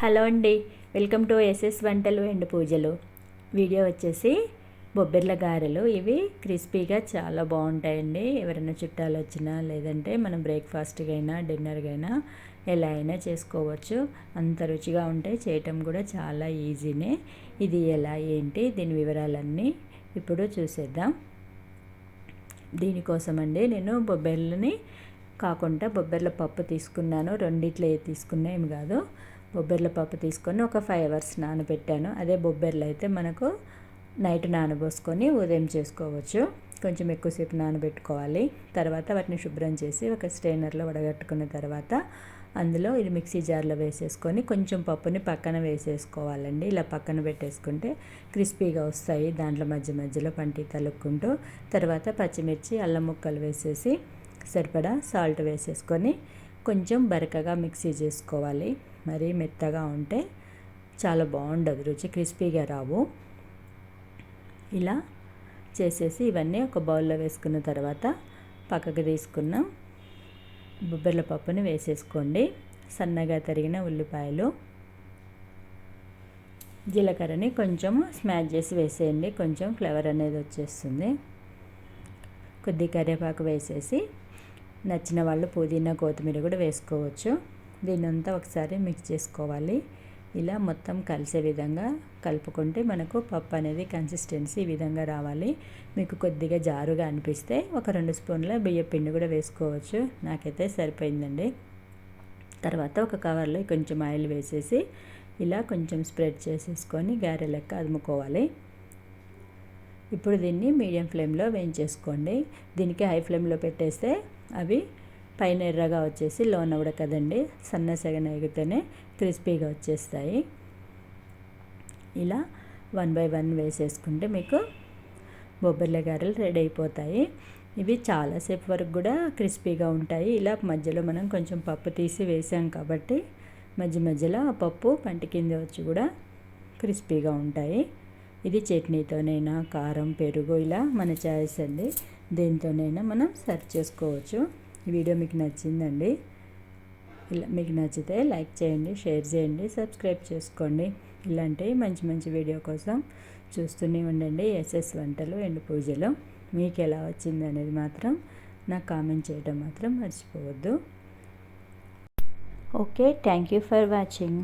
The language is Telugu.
హలో అండి. వెల్కమ్ టు ఎస్ఎస్ వంటలు అండ్ పూజలు. వీడియో వచ్చేసి బొబ్బెర్ల గారెలు. ఇవి క్రిస్పీగా చాలా బాగుంటాయండి. ఎవరైనా చుట్టాలు వచ్చినా లేదంటే మనం బ్రేక్ఫాస్ట్కి అయినా డిన్నర్కి అయినా ఎలా అయినా చేసుకోవచ్చు. అంత రుచిగా ఉంటాయి చేయటం కూడా చాలా ఈజీనే. ఇది ఎలా ఏంటి దీని వివరాలన్నీ ఇప్పుడు చూసేద్దాం. దీనికోసం అండి నేను బొబ్బెర్లని కాకుండా బొబ్బెర్ల పప్పు తీసుకున్నాను. రెండిట్లో తీసుకున్నా ఏమి కాదు. బొబ్బెర్ల పప్పు తీసుకొని ఒక ఫైవ్ అవర్స్ నానబెట్టాను. అదే బొబ్బెర్లు అయితే మనకు నైట్ నానబోసుకొని ఉదయం చేసుకోవచ్చు. కొంచెం ఎక్కువసేపు నానబెట్టుకోవాలి. తర్వాత వాటిని శుభ్రం చేసి ఒక స్ట్రైనర్లో వడగట్టుకున్న తర్వాత అందులో ఇది మిక్సీ జార్లో వేసేసుకొని కొంచెం పప్పుని పక్కన వేసేసుకోవాలండి. ఇలా పక్కన పెట్టేసుకుంటే క్రిస్పీగా వస్తాయి. దాంట్లో మధ్య మధ్యలో పంటి తలుక్కుంటూ తర్వాత పచ్చిమిర్చి అల్లం ముక్కలు వేసేసి సరిపడా సాల్ట్ వేసేసుకొని కొంచెం బరకగా మిక్సీ చేసుకోవాలి. మరీ మెత్తగా ఉంటే చాలా బాగుండదు. రుచి క్రిస్పీగా రావు. ఇలా చేసేసి ఇవన్నీ ఒక బౌల్లో వేసుకున్న తర్వాత పక్కకు తీసుకున్న బొబ్బర్ల పప్పుని వేసేసుకోండి. సన్నగా తరిగిన ఉల్లిపాయలు జీలకర్రని కొంచెం స్మాష్ చేసి వేసేయండి. కొంచెం ఫ్లేవర్ అనేది వచ్చేస్తుంది. కొద్ది కరివేపాకు వేసేసి నచ్చిన వాళ్ళు పుదీనా కొత్తిమీర కూడా వేసుకోవచ్చు. దీన్నంతా ఒకసారి మిక్స్ చేసుకోవాలి. ఇలా మొత్తం కలిసే విధంగా కలుపుకుంటే మనకు పప్పు అనేది కన్సిస్టెన్సీ ఈ విధంగా రావాలి. మీకు కొద్దిగా జారుగా అనిపిస్తే ఒక రెండు స్పూన్ల బియ్య పిండి కూడా వేసుకోవచ్చు. నాకైతే సరిపోయిందండి. తర్వాత ఒక కవర్లో కొంచెం ఆయిల్ వేసేసి ఇలా కొంచెం స్ప్రెడ్ చేసేసుకొని గారె లెక్క అదుముకోవాలి. ఇప్పుడు దీన్ని మీడియం ఫ్లేమ్లో వేయించేసుకోండి. దీనికి హై ఫ్లేమ్లో పెట్టేస్తే అవి పైన ఎర్రగా వచ్చేసి లోన ఉడకదండి సన్న సెగన ఎగితేనే క్రిస్పీగా వచ్చేస్తాయి. ఇలా వన్ బై వన్ వేసేసుకుంటే మీకు బొబ్బర్ల గారెలు రెడీ అయిపోతాయి. ఇవి చాలాసేపు వరకు కూడా క్రిస్పీగా ఉంటాయి. ఇలా మధ్యలో మనం కొంచెం పప్పు తీసి వేసాం కాబట్టి మధ్య మధ్యలో ఆ పప్పు పంట కింద వచ్చి కూడా క్రిస్పీగా ఉంటాయి. ఇది చట్నీతోనైనా కారం పెరుగు ఇలా మన చాయిస్ అండి. దేనితోనైనా మనం సర్వ్ చేసుకోవచ్చు. ఈ వీడియో మీకు నచ్చిందండి ఇలా మీకు నచ్చితే లైక్ చేయండి షేర్ చేయండి సబ్స్క్రైబ్ చేసుకోండి. ఇలాంటి మంచి మంచి వీడియో కోసం చూస్తూనే ఉండండి. ఎస్ఎస్ వంటలు ఎండు పూజలు మీకు ఎలా వచ్చింది అనేది మాత్రం నాకు కామెంట్ చేయడం మాత్రం మర్చిపోవద్దు. Okay thank you for watching.